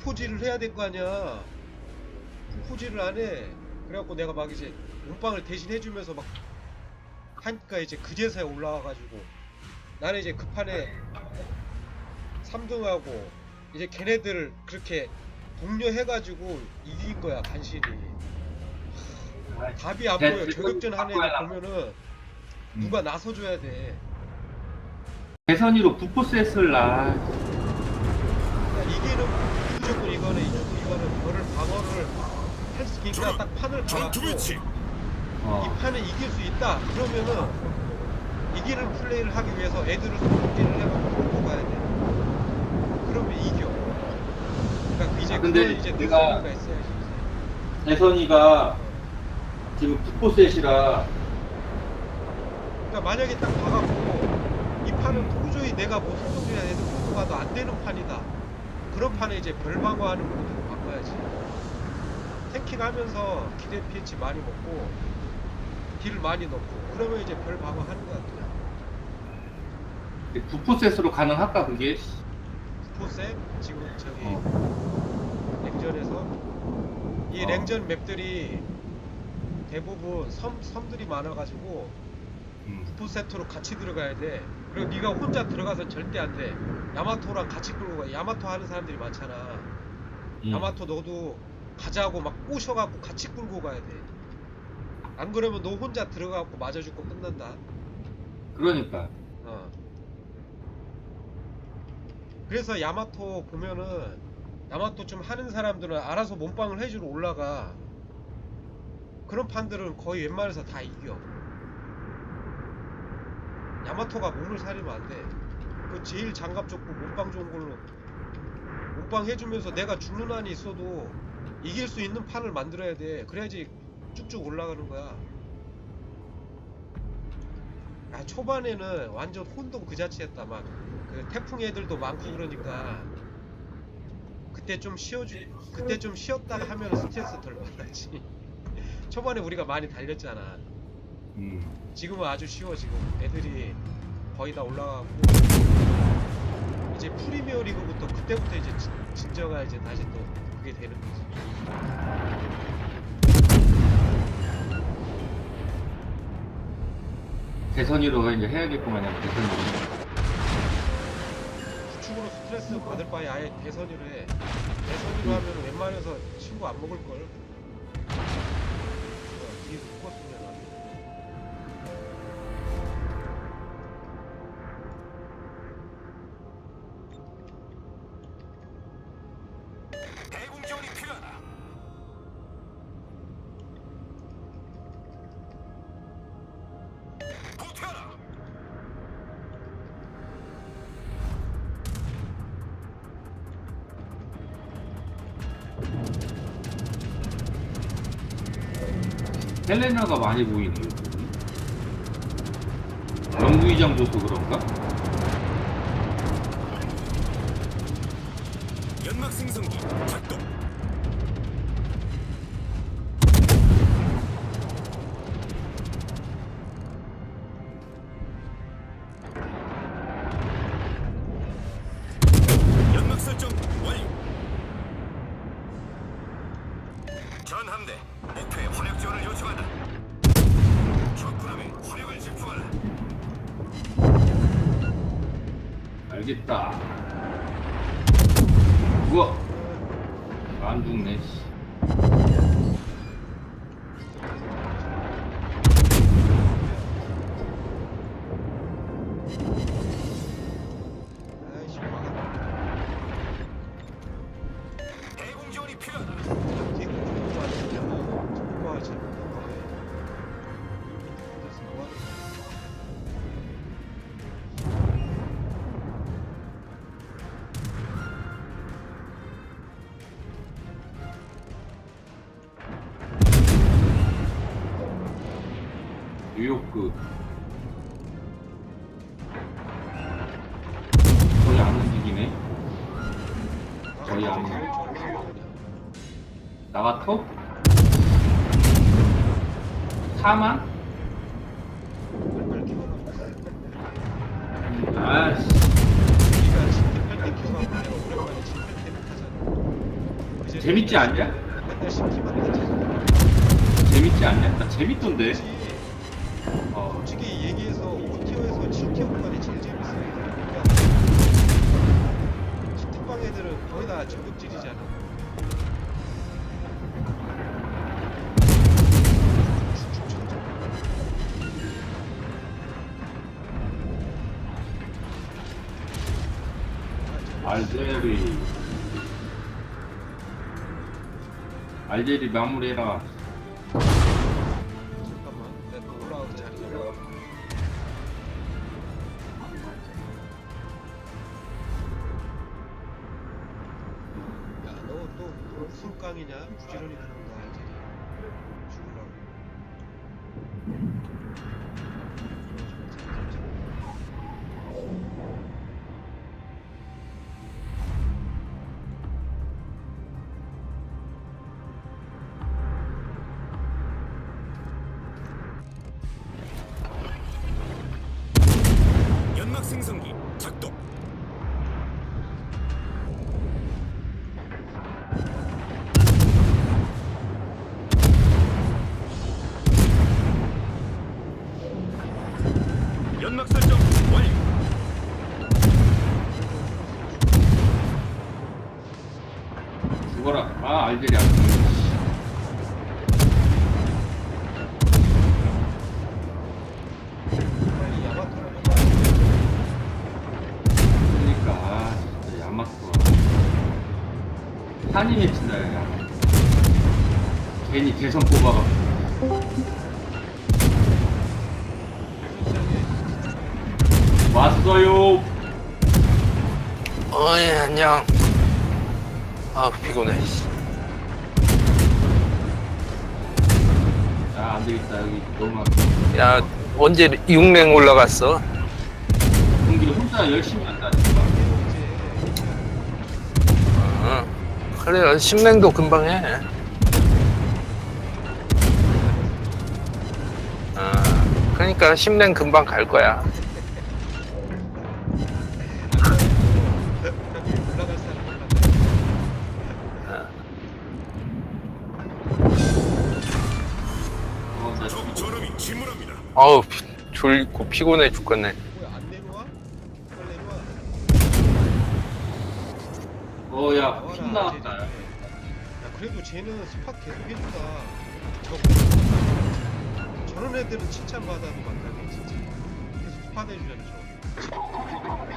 부포질을 해야 될 거 아니야. 부포질을 안 해. 그래갖고 내가 막 이제 몸빵을 대신 해주면서 막 하니까 이제 그제서야 올라와가지고 나는 이제 급판에 3등하고 이제 걔네들을 그렇게 독려해가지고 이긴 거야 간신히. 답이 안 네, 보여. 저격전 하는 애들 보면은 누가 나서줘야 돼. 대선이로 부포스 했을 라 그러니까 이기는 무조건 이거는 이거는 이거는 너를 방어를 할 수 있으니까 딱 판을 전투 배치. 이 어. 판을 이길 수 있다. 그러면은 이기는 플레이를 하기 위해서 애들을 손목질을 해갖고 끌고 가야 돼. 그러면 이겨. 그러니까 이제 아, 근데 그걸 이제 내가- 느낌가 있어야지. 대선이가 지금 부포스햇이라 그러니까 만약에 딱 봐갖고 이 판은 도저히 내가 뭐 손목질이나 애들 끌고 가도 안 되는 판이다 그런 판에 이제 별방어하는 모드로 바꿔야지 탱킹 하면서 기대 피해치 많이 먹고 딜 많이 넣고 그러면 이제 별 방어 하는 거야 그냥 부포스햇으로 가능할까 그게? 스포셋 지금 저기 어. 랭전에서 이 어. 랭전 맵들이 대부분 섬, 섬들이 많아가지고 음. 부세트로 같이 들어가야 돼 그리고 네가 혼자 들어가서 절대 안 돼 야마토랑 같이 끌고 가 야마토 하는 사람들이 많잖아 음. 야마토 너도 가자고 막 꼬셔갖고 같이 끌고 가야 돼. 안 그러면 너 혼자 들어가갖고 맞아 죽고 끝난다. 그러니까 어. 그래서 야마토 보면은 야마토 좀 하는 사람들은 알아서 몸빵을 해주러 올라가. 그런 판들은 거의 웬만해서 다 이겨. 야마토가 몸을 사리면 안 돼. 그 제일 장갑 좋고 몸빵 좋은 걸로 몸빵 해주면서 내가 죽는 한이 있어도 이길 수 있는 판을 만들어야 돼. 그래야지 쭉쭉 올라가는 거야. 아 초반에는 완전 혼동 그 자체였다 막 그 태풍 애들도 많고 그러니까 그때 좀 쉬어주 그때 좀 쉬었다가 하면 스트레스 덜 받았지 초반에 우리가 많이 달렸잖아 음. 지금은 아주 쉬워 지금 애들이 거의 다 올라가고. 이제 프리미어 리그부터 그때부터 이제 진, 진정한 이제 다시 또 그게 되는 거지. 대선이로 이제 해야겠구만 요 대선이로. 구축으로 스트레스 받을 바에 아예 대선이로 해. 대선이로 하면 웬만해서 친구 안 먹을걸. 뒤에 묶었으면 헬레나가 많이 보이네요 연구위장 줘서 그런가? 연막 생성기 작동 진짜 뺄때 하잖아. 재밌지 않냐? 재밌지 않냐? 나 재밌던데. 솔직히 얘기해서 5티어에서 7티어 구간 치트방 애들은 거의 다 저급질이잖아. 알제리. 알제리 마무리해라. 알제리 안 야마토. 한이 맺힌다, 야. 괜히 대선 뽑아가. 왔어요. 어이 안녕 아 피곤해 야, 안 되겠다. 여기 너무 막. 야 언제 6랭 올라갔어 공기 혼자 열심히 한다, 진짜. 어. 그래 10랭도 금방 해 어. 그러니까 10랭 금방 갈 거야 피- 졸고 피곤해 죽겠네 뭐야 안 내려와? 빨리 내려와. 어, 야, 나와라, 핀 나왔다. 쟤네. 야 그래도 쟤는 스팟 계속 해준다. 저 저런 애들은 칭찬 받아도 만나네 진짜. 계속 스팟 해주잖아 저.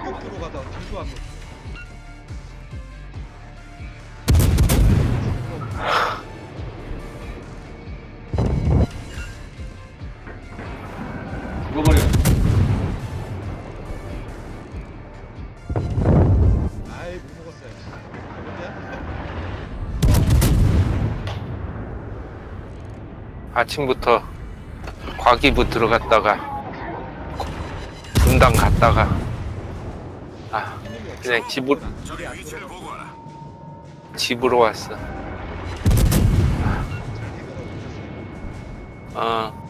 역도로 가다가 뒤도 안 놓고. 죽어버려. 아이 못 먹었어야지. 먹었냐? 아침부터 과기부 들어갔다가 분당 갔다가 아 그냥 집으로. 집으로 왔어 잘 해결하고 있었어.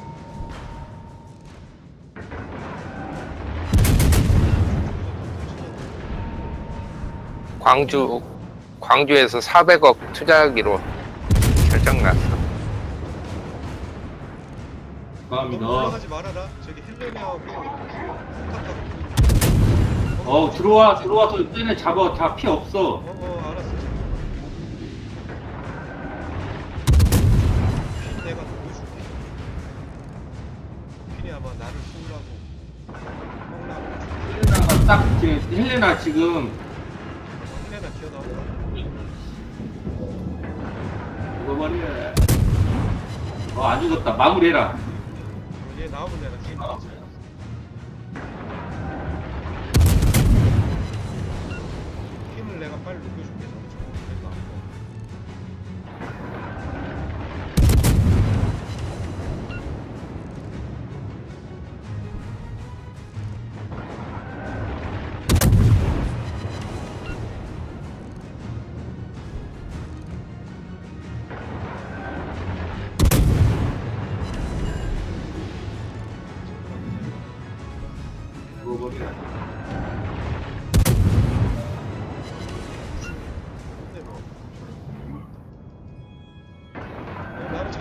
광주 광주에서 400억 투자하기로 결정 났어. 너무 감사합니다. 말아라. 저기 포탑하고. 어, 들어와, 들어와서 쟤네 잡아. 다 피 없어. 어, 어, 알았어. 핀 내가 보여줄게. 핀이 아마 나를 쏘려고. 쏘려고. 헬레나가 딱, 지금, 헬레나 지금, 죽어버려. 어, 안 죽었다. 마무리해라. 어, 얘 나오면 내가 게임 아. 하자. 핀을 내가 빨리 녹여줄게. 거기는 나를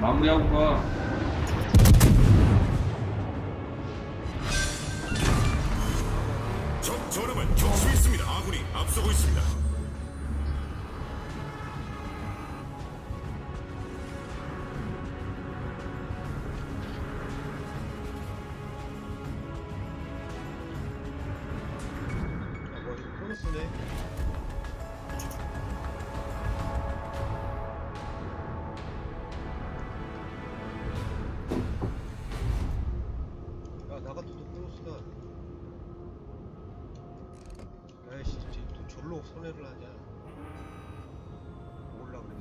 마무리하고 가.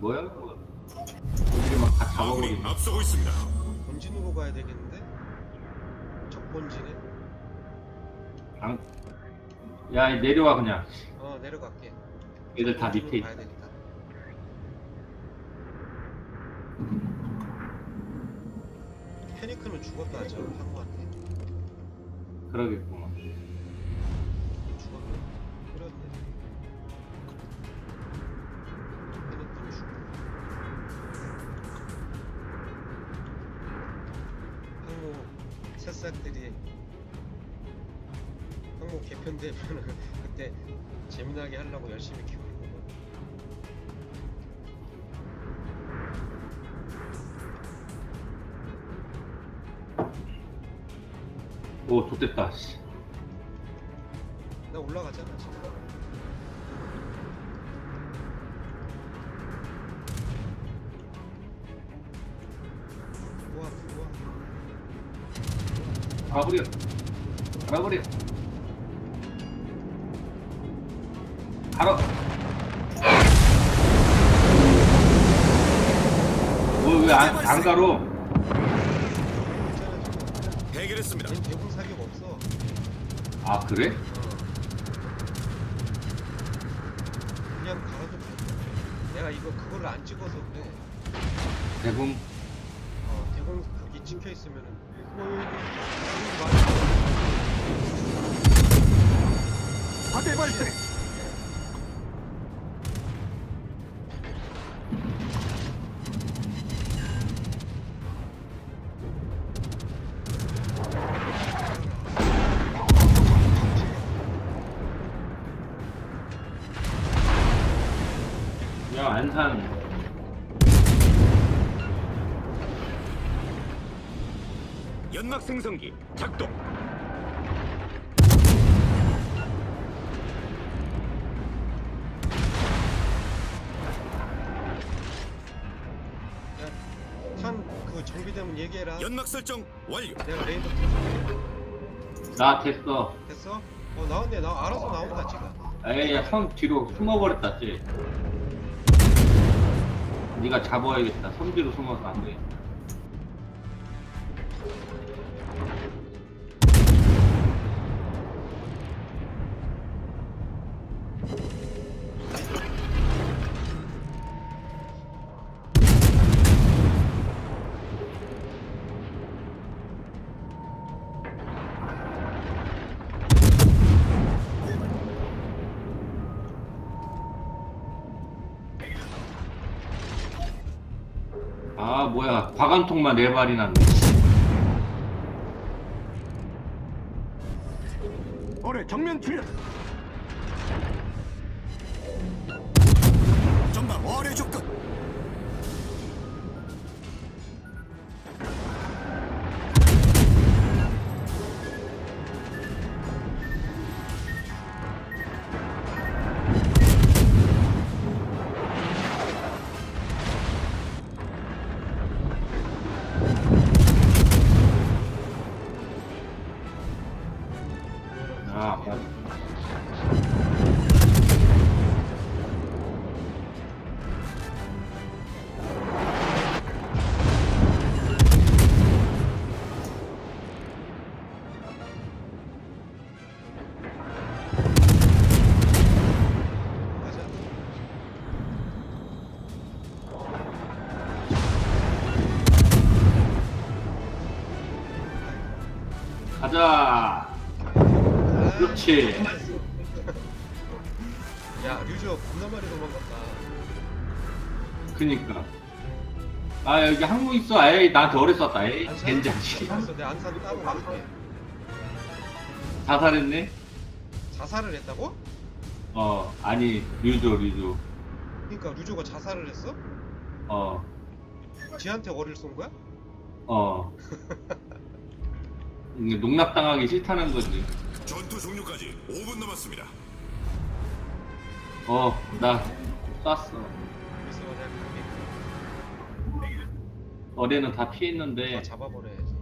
뭐야, 그거. 우리 막다 아군이 잡아버리네. 앞서고 있습니다. 본진으로 가야 되겠는데? 적 본진에? 안... 야, 내려와, 그냥. 어 내려갈게. 얘들 다 밑에 있어. 가야 되겠다. 페니크는 죽었다 저 항우한테. 그러겠구 재미나게 하려고 열심히 키우는 거고. 오, 좋됐다, 씨. 나 올라가잖아 지금. 우와 우와. 가버려. 가버려. 뭐, 왜 안, 안 가로? 괜찮아 지금. 해결했습니다. 얜 대공 사격 없어. 아, 그래? 그냥 가라도 돼. 내가 이거 그거를 안 찍어서 그래. 대붕. 어, 대공 거기 찍혀 있으면은. 여기 파대 발생. 안산. 연막 생성기 작동. 탄그 정비되면 얘기해라. 연막 설정 완료. 내가 레이더 켜줄게. 나 됐어. 됐어? 어 나왔네. 나 알아서 나온다 지금. 에이, 야, 손 뒤로 숨어버렸다, 쟤. 네가 잡아야겠다. 손 뒤로 숨어서 안 돼. 아, 뭐야. 과관통만 네 발이 났네. 올해 정면 출현. 전방 월의 조건. 아, 맞 가자. 그렇지. 야 류저 겁나 많이 도망갔다. 그니까. 아 여기 항모 있어 에이 나한테 썼다 에이 안산 젠장 알았어 내 안산 따로 갈게 자살했네 자살을 했다고? 어 아니 류조 류조 그러니까 루조가 자살을 했어? 어어 지한테 어를 쏜 거야? 어. 이게 농락당하기 싫다는 거지 전투 종료까지 5분 남았습니다. 어 나 쐈어. 그래서 내가 갈게 어뢰는 다 다 피했는데. 잡아버려야지.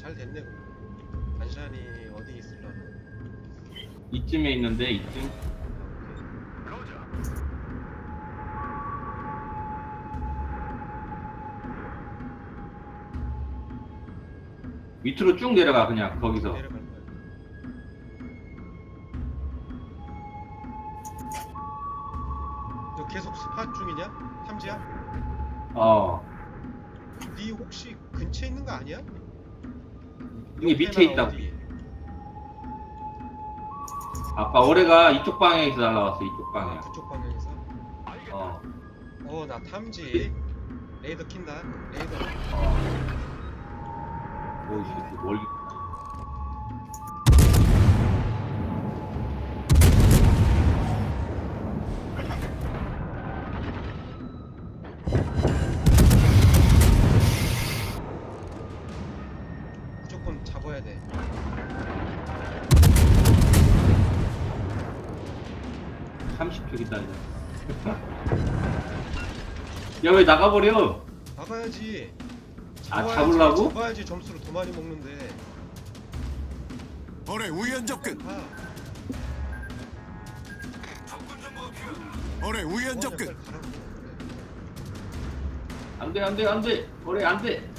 잘 됐네 그럼. 안산이 어디 있을라나? 이쯤에 있는데 이쯤? 밑으로 쭉 내려가 그냥 거기서. 내려갈 탐지야? 어네 혹시 근처에 있는 거 아니야? 이게 밑에 있다고 어디? 아까 어뢰가 이쪽 방향에서 날라왔어 이쪽 아, 방향 그쪽 방향에서 어, 어 나 탐지 레이더 킨다 레이더 어. 오이씨 멀리 30초 기다려 야왜 나가버려 나가야지 아, 잡아야지, 잡으려고? 잡아야지 점수를 더 많이 먹는데 어뢰 우연 접근. 아 어뢰 우연 어, 접근. 가라고. 안돼 안돼 안돼 어뢰 안돼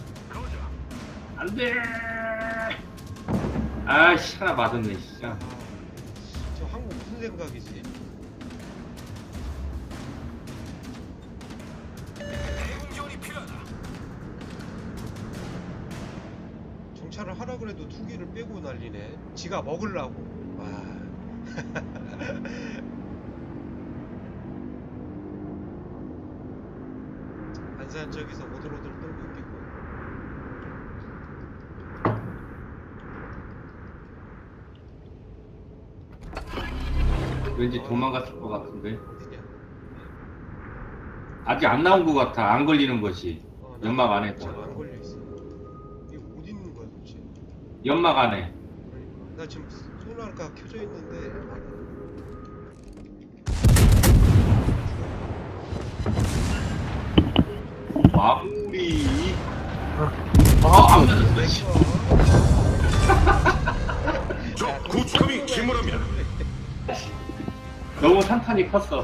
안돼 아씨 하나 맞았네 진짜 아, 저 한국 무슨 생각이지? 정찰을 하라 그래도 투기를 빼고 난리네. 지가 먹으려고. 와. 안산 저기서 오들오들 떨고 있겠고. 왠지 도망갔을 것 같은데? 아직 안 나온 것 같아 안 걸리는 것이 어, 나 연막 안에. 안 걸려 있어. 연막 안에 나 지금 소나가 켜져 있는데 마무리 어, 아안 맞았어 씨. 적 구축함이 침몰합니다. 너무 산탄이 컸어